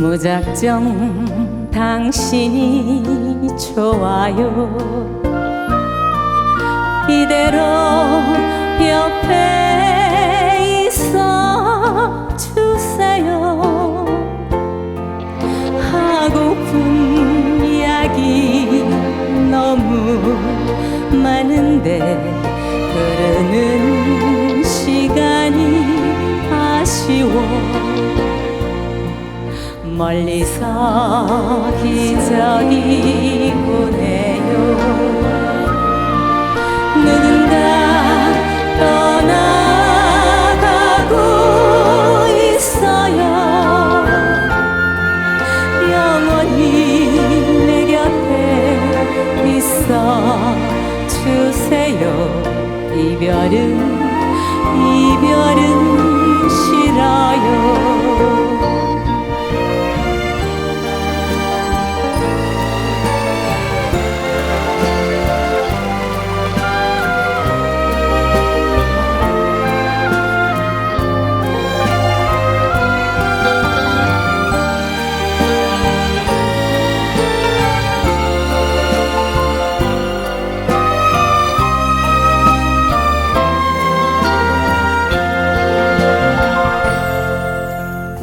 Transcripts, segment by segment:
무작정 당신이 좋아요. 이대로 옆에 있어 주세요. 하고픈 이야기 너무 많은데 멀리서 기적이 보내요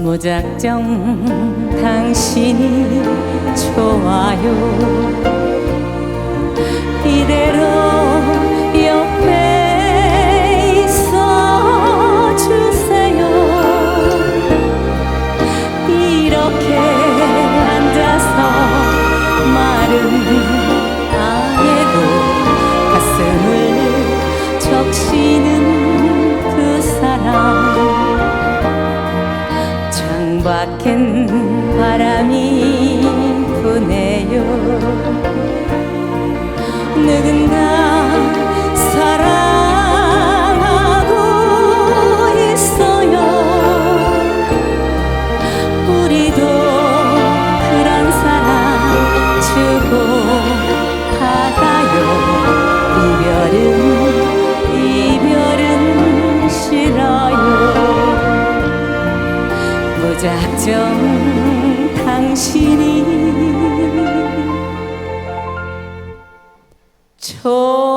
무작정 당신이 좋아요 창밖엔 바람이 부네요. 누군가 작정 당신이 좋아요.